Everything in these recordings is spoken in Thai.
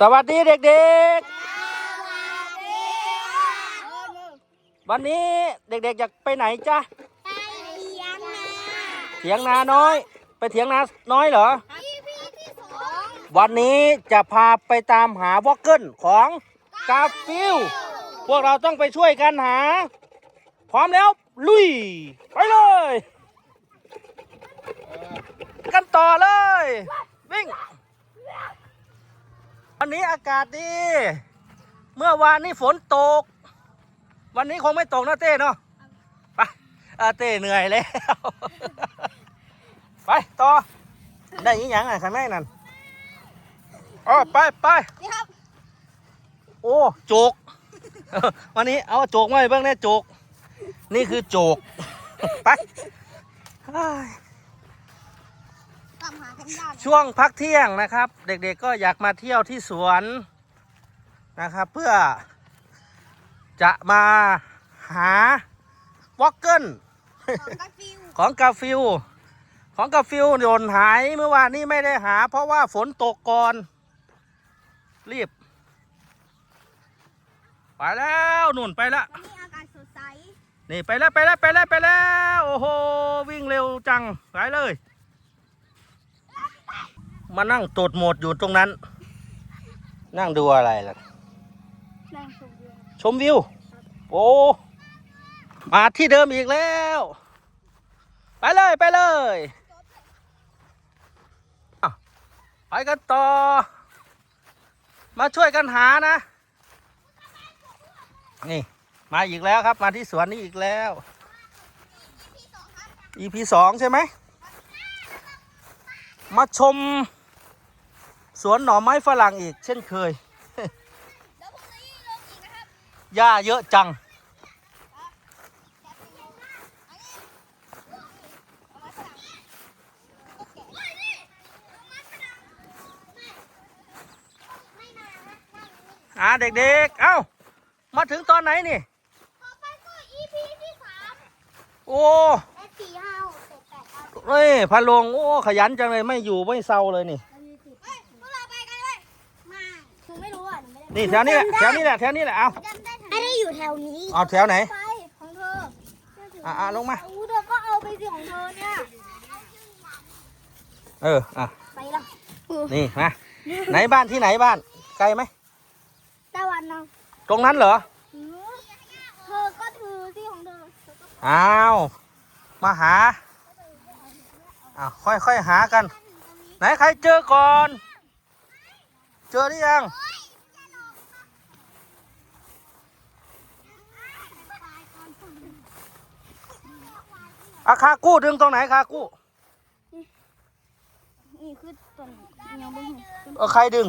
สวัสดีเด็กๆ วันนี้เด็กๆอยากไปไหนจ๊ะเถียงนาน้อย ไปเถียงนาน้อยเหรอ วันนี้จะพาไปตามหาวอกเกิลของกาฟิล พวกเราต้องไปช่วยกันหา พร้อมแล้ว ลุย ไปเลย กันต่อเลย วิ่ง วันนี้อากาศดี เมื่อวานนี้ฝนตก วันนี้คงไม่ตกนะเต้เนาะไปเออเต้เหนื่อยแล้ว ไปต่อ ได้ยินยังไงข้างในนั่นอ๋อไปไปนี่ครับ โอ้โจก วันนี้เอาโจกมาให้เบ้างแน่โจก นี่คือโจก ไป ช่วงพักเที่ยงนะครับ เด็กๆก็อยากมาเที่ยวที่สวนนะครับ เพื่อจะมาหาวอกเกิลของกาฟิวของกาฟิลของกาฟิลโดนหายเมื่อวานนี้ไม่ได้หา เพราะว่าฝนตกก่อน รีบ ไปแล้วนุ่นไปแล้วนี่ไปแล้วไปแล้วไปแล้วไปแล้ว โอ้โห วิ่งเร็วจัง ไปเลย มานั่งตดโหมดอยู่ตรงนั้น นั่งดูอะไรล่ะ นั่งชมวิวชมวิว โอ้ มาที่เดิมอีกแล้ว ไปเลยไปเลยอะไปกันต่อ มาช่วยกันหานะ นี่ มาอีกแล้วครับ มาที่สวนนี้อีกแล้ว EP สองใช่ไหม มาชม สวนหน่อไม้ฝรั่งอีก เช่นเคยแล้วพรุ่งนี้ลงอีกนะครับหญ้าเยอะจังอ่าเด็กๆ เอ้า มาถึงตอนไหนนี่ ต่อไปก็ EP ที่สามโอ้และสี่ห้าหกเจ็ดแปดเก้าสิบเฮ้ยพันลง โอ้ ขยันจังเลย ไม่อยู่ไม่เศร้าเลยนี่เร นูไม่ได้นี่แถวนี้แหละแถวนี้แหละแถวนี้แหละเอาจำได้ไม่ได้อยู่แถวนี้เอาแถวไหนไปของเธออะอะลงมาอู้เธอก็เอาไปสิของเธอเนี่ยเอออะไปละนี่มาไหนบ้านที่ไหนบ้านไกลไหมตะวันนะตรงนั้นเหรอเธอก็ถือสิของเธอเธอก็อ้าวมาหาอ้าวค่อยๆหากัน ไหนใครเจอก่อน เจอหรือยัง อาคากู้ดึงตรงไหนคากู้นี่คือต้นยังไม่เห็นเออใครดึง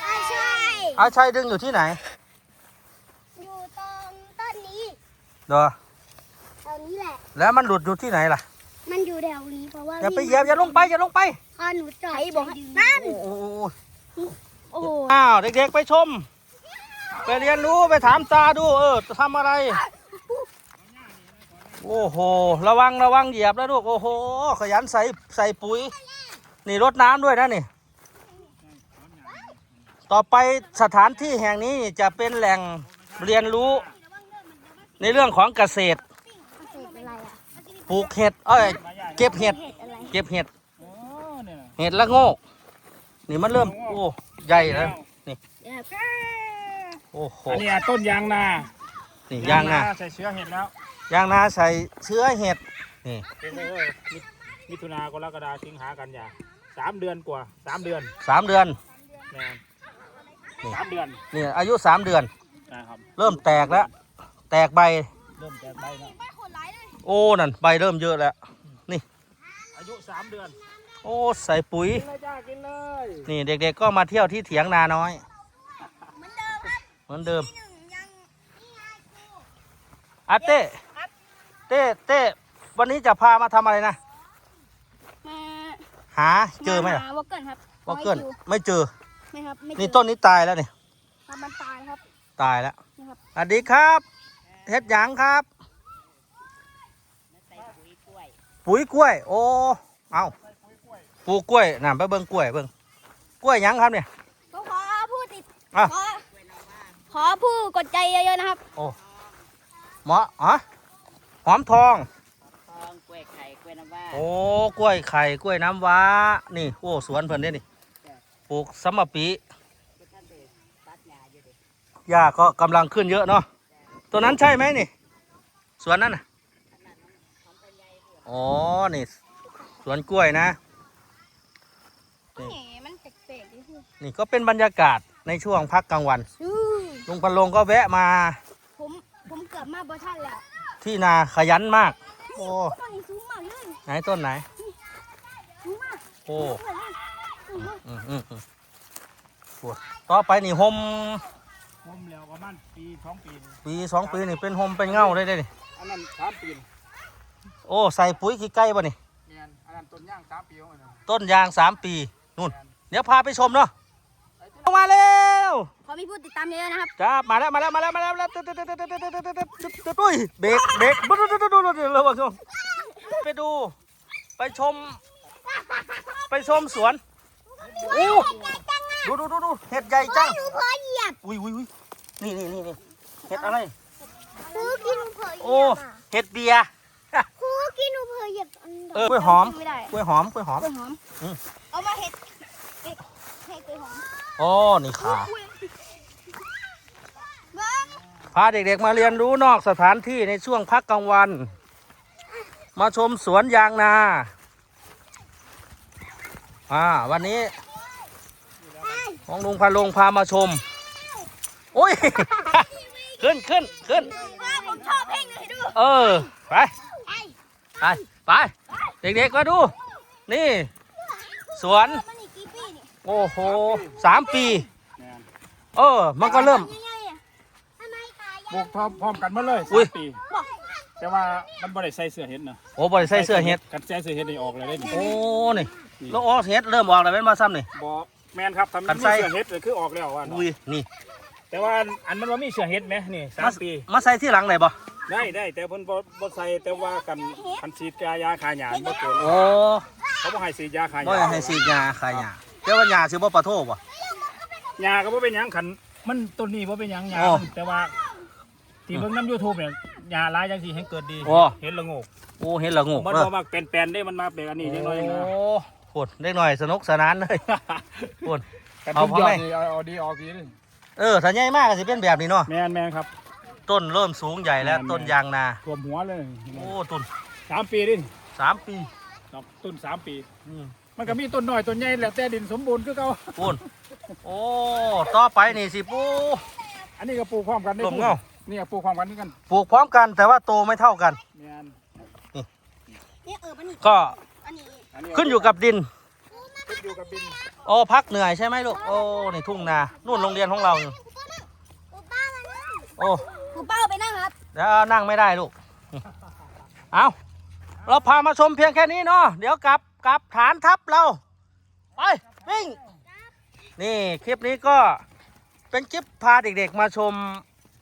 ใช่ใช่อาชัยดึงอยู่ที่ไหนอยู่ตรงต้นนี้เดี๋ยวแถวนี้แหละ แล้วมันหลุดอยู่ที่ไหนล่ะมันอยู่แถวนี้เพราะว่าอย่าไปเหยียบอย่าลงไปอย่าลงไปพอหนูจอดบอกนั่นโอ้โหโอ้โหอ้าวเด็กๆไปชม ไปเรียนรู้ไปถามตาดูเออจะทำอะไร โอ้โห ระวังระวังเหยียบแล้วลูก โอ้โห ขยันใส่ใส่ปุ๋ย นี่รดน้ำด้วยนะนี่ ต่อไปสถานที่แห่งนี้จะเป็นแหล่งเรียนรู้ ในเรื่องของเกษตร เศษอะไรอะปลูกเห็ด เอ้ย เก็บเห็ด เศษอะไรเก็บเห็ดอ๋อเนี่ยนะเห็ดละโงก นี่มันเริ่ม โอ้ ใหญ่แล้วนี่โอ้โห อันนี้ต้นยางนานี่ยางนาใส่เชื้อเห็ดแล้ว ยางนาใส่เชื้อเห็ดนี่เป็นไงเว้ยมิมิถุนากรกฎาสิงหากันยาสามเดือนกว่าสามเดือนสามเดือนนะนี่สามเดือนนี่อายุสามเดือน นะครับเริ่มแตกแล้ว แตกใบ เริ่มแตกใบแล้วไม่ขนไหลเลยโอ้นั่นใบเริ่มเยอะแล้วนี่อายุสามเดือนโอ้ใส่ปุ๋ย กินเลยจ้ากินเลยนี่เด็กๆก็มาเที่ยวที่เถียงนาน้อย เหมือนเดิมครับเหมือนเดิมหนึ่งยังนี่ไงครูอาเต้ เต้เต้วันนี้จะพามาทำอะไรนะ มาหาเจอไหมล่ะหาวอกเกิลครับวอกเกิลไม่เจอไม่ครับไม่เจอนี่ต้นนี้ตายแล้วนี่ครับมันตายครับ ตายแล้วนี่ครับ สวัสดีครับเฮ็ดหยังครับ ปุ๋ยกล้วย โอ้เอาปลูกกล้วยน่ะไปเบิ่งกล้วยเบิ่งกล้วยหยังครับเนี่ยก็ขอผู้ติดอะขอขอผู้กดใจเยอะๆนะครับ โอ้หมออ๋อ หอมทอง ทองกล้วยไข่กล้วยน้ำว้า โอ้กล้วยไข่กล้วยน้ำว้า นี่โอ้สวนเพิ่นเด้นี่ปลูกสมปีท่านเด็กตัดหญ้าอยู่ดิหญ้าก็กำลังขึ้นเยอะเนาะตัวนั้นใช่ไหมนี่ สวนนั้นน่ะอ๋อนี่ สวนกล้วยนะ นี่ นี่มันแปลกๆดิพี่นี่ก็เป็นบรรยากาศในช่วงพักกลางวันอู้ลุงพันลงก็แวะมา ผมผมเกือบมาบอทันแล้ว ที่นาขยันมาก โอ้ตอนนี้สูงมากเลยไหนต้นไหน สูงมากโอ้สวยเลยสูงมากอืมอืมอืมปวดต่อไปนี่โฮมผมแล้วประมาณปีสองปีนี่ปีสองปีนี่เป็นโฮมเป็นเงาได้เลยนี่อันนั้นสามปีโอ้ใส่ปุ๋ยขี้ไก่ป่ะนี่ แมนอันนั้นต้นย่างสามปีของมันนะต้นยางสามปีนู่น เดี๋ยวพาไปชมเนาะลงมาเร็วขอ มีผู้ติดตามเยอะๆนะครับจ้ามาแล้วมาแล้วมาแล้วมาแล้วมาแล้วตึ๊ดตึ๊ดตึ๊ดตึ๊ดตึ๊ดตึ๊ดตึ๊ดตึ๊ดตึ๊ดตึ๊ดอุ้ยเบรกเบรกดูดูดูดูดูดูระวังชมไปดู ไปชม ไปชมสวนโอ้ดูดูดูดูเห็ดใหญ่จังหนูเพอเหยียบอุ้ยอุ้ยอุ้ยนี่นี่นี่นี่เห็ดอะไรครูกินหนูเพอเหยีโอ้ยบเห็ดเบียร์ครูกินหนูเพอเหยียบอันดเออกล้วยหอมไม่ได้กล้วยหอมกล้วยหอมกล้วยหอมอืมเอามาเห็ดเห็ดเห็ดกล้วยหอมโอ้นี่ค่ะเบิ้ง พาเด็กๆมาเรียนรู้นอกสถานที่ในช่วงพักกลางวัน มาชมสวนยางนาอ่าวันนี้ของลุงพาลงพามาชมโอ้ย ขึ้นขึ้นขึ้นว่าผมชอบเพลงหนึ่งให้ดู เออ ไปไอ้ไป ไป เด็กๆมาดู นี่ สวนมันอีกกี่ปีนี่โอ้โหสามปีแมนเออ มันก็เริ่ม ปลูกพร้อมพร้อมกันหมาเลยอุ้สายมปีบอกแต่ว่ามันบ่ได้ใส่เสื้อเห็ดนะโอ้บริใส่เสื้อเห็ด กันใส่เสื้อเห็ดนี่ออกเลยได้นี่โอ้นี่แล้วอ๋อเห็ดเริ่มออกแล้วเป็นมาซ้ำนี่ บ่แมนครับทำกัมันนใส่ มีเสื้อเห็ดเลยคือออกแล้วว่าอุ้ยนี่แต่ว่าอันมันว่ามีเสื้อเห็ดไหมนี่สามปี มาใส่ที่หลังไหนบ่ได้ได้แต่เพิ่นบ่บ่ใส่แต่ว่ากันคันฉีดยายาคาหยาบ่เกินโอ้เขาบ่ให้ฉีดยาคาหบ่ยาอยากให้ฉีดยาคายยาเจ้าว่ายาสิบ่ปะโทบ่ ยาก็บ่เป็นหยังขันมันต้นนี้บ่เป็นหยังยาโอ้มันแต่ว่า ที่เบิ่งน้ำ YouTube เนี่ยยาหลายจังซี่ให้เกิดดีโอ้ เห็นละโงกโอ้เห็นและงูมันเด้อบ่มักเป็นแปลนได้มันมาเป็นอันนี้จังน้อยนะโอ้โหดเล็กหน่อยสนุกสนานเลยโหด แต่เอาทุกพอยอไหมดนี่เอาเอาดีออกดีเลยเออถ้าใหญ่มากก็สิเป็นแบบนี้เนาะแมนแมนครับ ต้นเริ่มสูงใหญ่แล้ว แม่น ต้นยางนา ท่วมหัวเลยโอ้ต้นสามปีดิสามปีครับต้นสามปี อืม มันก็มีต้นน้อยต้นใหญ่แล้วแต่ดินสมบูรณ์คือเก่าปูนโอ้ ต่อไปนี่สิปูอันนี้ก็ปลูกพร้อมกันได้ลมเงา นี่ก็ปลูกพร้อมกันนี่กันปลูกพร้อมกันแต่ว่าโตไม่เท่ากัน แมนเนี่ยเออมันนี่ก็อันนี้อันนี้ขึ้นอยู่กับดินขึ้นอยู่กับดินโอ้พักเหนื่อยใช่ไหมลูกโอ้นี่ทุ่งนานู่นโรงเรียนของเราอยู่กูป้ามานั่งโอ้กูป้าไปนั่งครับแล้วนั่งไม่ได้ลูกเอาเราพามาชมเพียงแค่นี้เนาะเดี๋ยวกลับกลับฐานทัพเราไปวิ่งนี่คลิปนี้ก็เป็นคลิปพาเด็กๆมาชม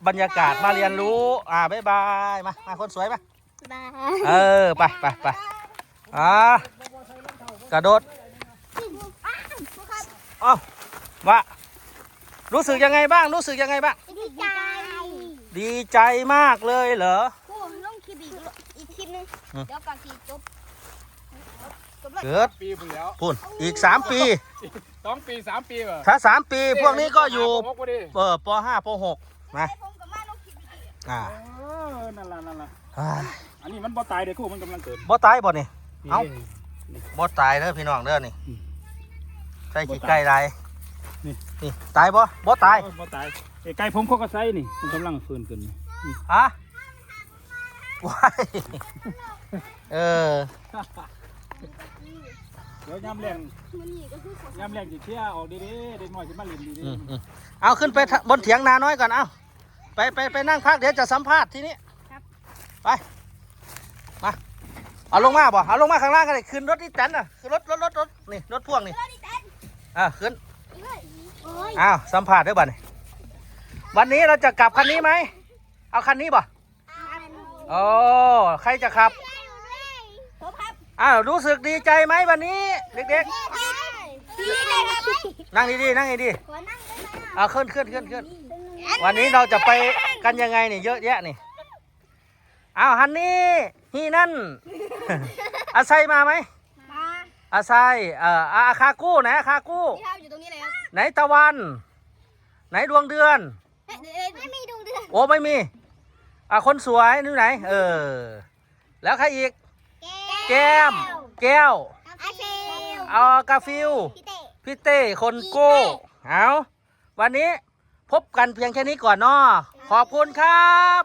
บรรยากาศมาเรียนรู้ อ่าบ๊ายบายมามาคนสวยมาบ้าเออไปไปไปอ่ากระโดดเอ้าว่ารู้สึกยังไงบ้าง รู้สึกยังไงบ้าง ดีใจดีใจมากเลยเหรอกูลงคลิปอีกอีกคลิปนึงอืมเดี๋ยวก่อนที่จบจบเลยเกิดปีพุ่นแล้วพุ่นอีกสามปีสองปีสามปีเหรอถ้าสามปีพวกนี้ก็อยู่หกพอดีเออปห้าปหกนะไอ้ผมกับมาลงคลิปอีกอ่าเออนั่นล่ะนั่นล่ะเฮ้ยอันนี้มันบ่ตายเด็กคู่มันกำลังเกิดบ่ตายบ่นี่ เอ้านี่บ่ตายเด้อพี่น้องเด้อนี่อืมใส่ขี้ไก่ไรนี่ นี่ตายบ่บ่ตายเออบ่ตายไอ้ไก่ผมเขาก็ใส่นี่มันกำลังฟื้นขึ้นนี่ฮะว้ายเออเดี๋ยวยามแรงมันนี่ก็คือขอยามแรงสิเคลียร์ออกดีๆเด็กน้อยสิมาเล่นดีอืมอืมเอาขึ้นไปบนเถียงนาน้อยก่อนเอา ไปไปไปนั่งพักเดี๋ยวจะสัมภาษณ์ทีนี้ไป มา เอาลงมาบ่เอาลงมาข้างล่างกันเลยขึ้นรถนี่แตนน่ะขึ้นรถรถรถรถนี่รถพ่วงนี่เดี๋ยวดิแตนอ่าขึ้นอีกเลยโอ้ยอ้าวสัมภาษณ์ด้วยบัดนี้วันนี้เราจะกลับคันนี้ไหม เอาคันนี้บ่โอ้ใครจะขับผมครับอ้าวรู้สึกดีใจไหมวันนี้ เด็กดีเลยครับๆนั่งดีๆนั่งดีขอนั่งได้ไหมเอาขึ้นขึ้นขึ้นขึ้น วันนี้เราจะไปกันยังไงนี่เยอะแยะนี่เอาฮันนี่ฮีนั่น อาไซมาไหมมาอาไซเอ่ออาอาคากู้ไหนอาคากู้พี่ครับอยู่ตรงนี้เลยครับไหนตะวัน ไหนดวงเดือน เอ๊ะเอ๊ะไม่มีดวงเดือน โอ้ไม่มีอะคนสวยนี่ไหน เออ แล้วใครอีก แก้ม แก้วอาเซลเอากาฟิลพี่เต้ พี่เต้คนโก้เอาวันนี้ พบกันเพียงแค่นี้ก่อนเนาะขอบคุณครับ